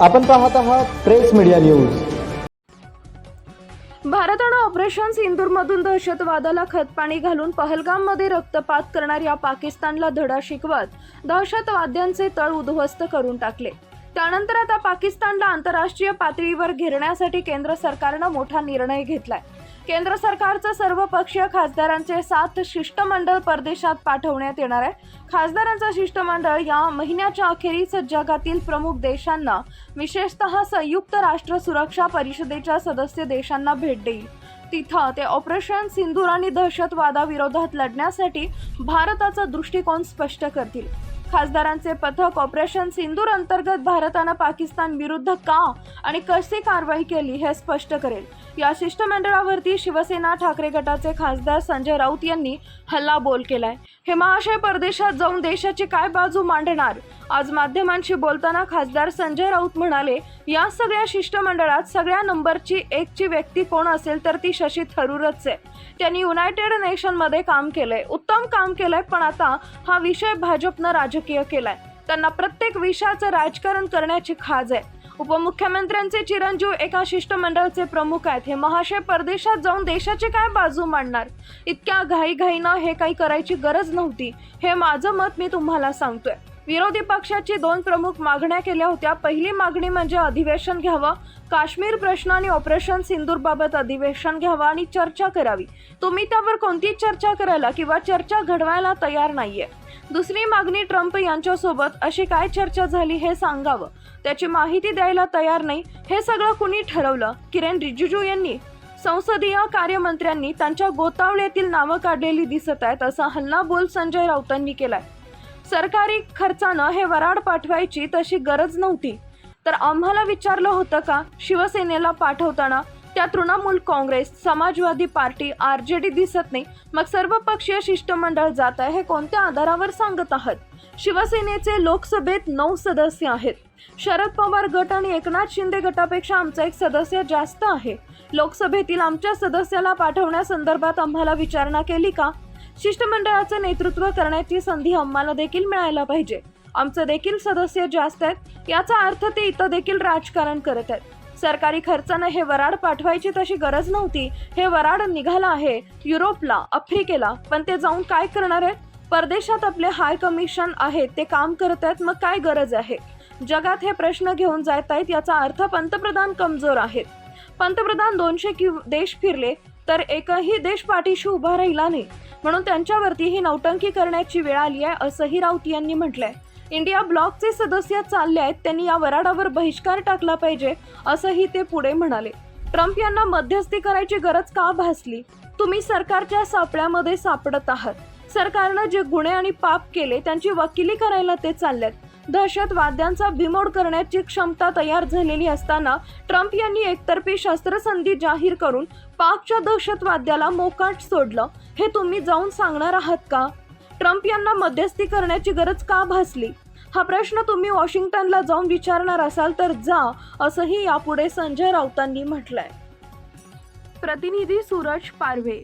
आपण पाहत आहात प्रेस मीडिया न्यूज. भारतानं ऑपरेशन सिंदूरमधून दहशतवादाला खतपाणी घालून पहलगाममध्ये रक्तपात करणाऱ्या पाकिस्तानला धडा शिकवत दहशतवाद्यांचे तळ उद्ध्वस्त करून टाकले. त्यानंतर आता पाकिस्तानला आंतरराष्ट्रीय पातळीवर घेरण्यासाठी केंद्र सरकारनं मोठा निर्णय घेतलाय. केंद्र सरकारचं सर्वपक्षीय खासदारांचे सात शिष्टमंडळ परदेशात पाठवण्यात येणार आहे. खासदारांचं शिष्टमंडळ या महिन्याच्या अखेरीस जगातील प्रमुख देशांना विशेषतः संयुक्त राष्ट्र सुरक्षा परिषदेच्या सदस्य देशांना भेट देईल. तिथं ते ऑपरेशन सिंधूर आणि दहशतवादाविरोधात लढण्यासाठी भारताचा दृष्टिकोन स्पष्ट करतील. खासदारांचे पथक ऑपरेशन सिंदूर अंतर्गत भारतानं पाकिस्तान विरुद्ध का आणि कशी कारवाई केली हे स्पष्ट करेल. या शिष्टमंडळावरती शिवसेना ठाकरे गटाचे खासदार संजय राऊत यांनी हल्लाबोल केलाय. हे महाशय परदेशात जाऊन देशाची काय बाजू मांडणार? आज माध्यमांशी बोलताना खासदार संजय राऊत म्हणाले या सगळ्या शिष्टमंडळात सगळ्या नंबरची एकची व्यक्ती कोण असेल तर ती शशी थरूरच आहे. त्यांनी युनायटेड नेशनमध्ये काम केलंय. उत्तम काम केलंय पण आता हा विषय भाजपनं राजकीय केलाय. त्यांना प्रत्येक विषयाचं राजकारण करण्याची खाज आहे. उपमुख्यमंत्र्यांचे चिरंजीव एका शिष्टमंडळाचे प्रमुख आहेत. हे महाशय परदेशात जाऊन देशाची काय बाजू मांडणार? इतक्या घाईघाईनं हे काही करायची गरज नव्हती. हे माझं मत मी तुम्हाला सांगतोय. विरोधी पक्षाची दोन प्रमुख मागण्या केल्या होत्या. पहिली मागणी म्हणजे अधिवेशन घ्यावं. काश्मीर प्रश्न आणि ऑपरेशन सिंदूरबाबत अधिवेशन घ्यावं आणि चर्चा करावी. तुम्ही त्यावर कोणती चर्चा करायला किंवा चर्चा घडवायला तयार नाहीये? दुसरी मागणी ट्रम्प यांच्यासोबत अशी काय चर्चा झाली हे सांगावं. त्याची माहिती द्यायला तयार नाही. हे सगळं कुणी ठरवलं? किरण रिजिजू यांनी? संसदीय कार्यमंत्र्यांनी त्यांच्या गोतावळ्यातील नावं काढलेली दिसत आहेत असा हल्लाबोल संजय राऊतांनी केलाय. सरकारी खर्चानं हे वराड पाठवायची तशी गरज नव्हती. तर आम्हाला विचारलं होतं का शिवसेनेला पाठवताना? त्या Trinamool Congress Samajwadi Party R J D दिसत नाही. मग सर्वपक्षीय शिष्टमंडळ जात आहे हे कोणत्या आधारावर सांगत आहात? शिवसेनेचे लोकसभेत नऊ सदस्य आहेत. शरद पवार गट आणि एकनाथ शिंदे गटापेक्षा आमचा एक सदस्य जास्त आहे. लोकसभेतील आमच्या सदस्याला पाठवण्यासंदर्भात आम्हाला विचारणा केली का? शिष्टमंडळाचं नेतृत्व करण्याची संधी आम्हाला देखील मिळायला पाहिजे. आमचं देखील सदस्य जास्त आहेत याचा अर्थ ते इथं देखील राजकारण करत आहेत. सरकारी खर्चानं हे वराड पाठवायची तशी गरज नव्हती हे वराड निघालं आहे युरोपला आफ्रिकेला पण ते जाऊन काय करणार आहेत? परदेशात आपले हाय कमिशन आहेत ते काम करत आहेत मग काय गरज आहे? जगात हे प्रश्न घेऊन जात आहेत याचा अर्थ पंतप्रधान कमजोर आहेत. पंतप्रधान दोनशे कि देश फिरले तर एकही देश पाठीशी उभा राहिला नाही. म्हणून त्यांच्यावरती ही नौटंकी करण्याची वेळ आली आहे असंही राऊत यांनी म्हटलंय. इंडिया ब्लॉकचे सदस्य चालले आहेत त्यांनी या वराडावर बहिष्कार टाकला पाहिजे असंही ते पुढे म्हणाले. ट्रम्प यांना मध्यस्थी करायची गरज का भासली? तुम्ही सरकारच्या सापळ्यामध्ये सापडत आहात. सरकारनं जे गुन्हे आणि पाप केले त्यांची वकिली करायला ते चालल्यात दहशतवाद्यांचा बिमोड करण्याची क्षमता तयार झालेली असताना ट्रम्प यांनी एकतर्फी शस्त्रसंधी जाहीर करून पाकच्या दहशतवाद्याला मोकाट सोडलं. हे तुम्ही जाऊन सांगणार आहात का? ट्रम्प यांना मध्यस्थी करण्याची गरज का भासली? हा प्रश्न तुम्ही वॉशिंग्टनला जाऊन विचारणार असाल तर जा असंही यापुढे संजय राऊतांनी म्हटलंय. प्रतिनिधी सूरज पारवे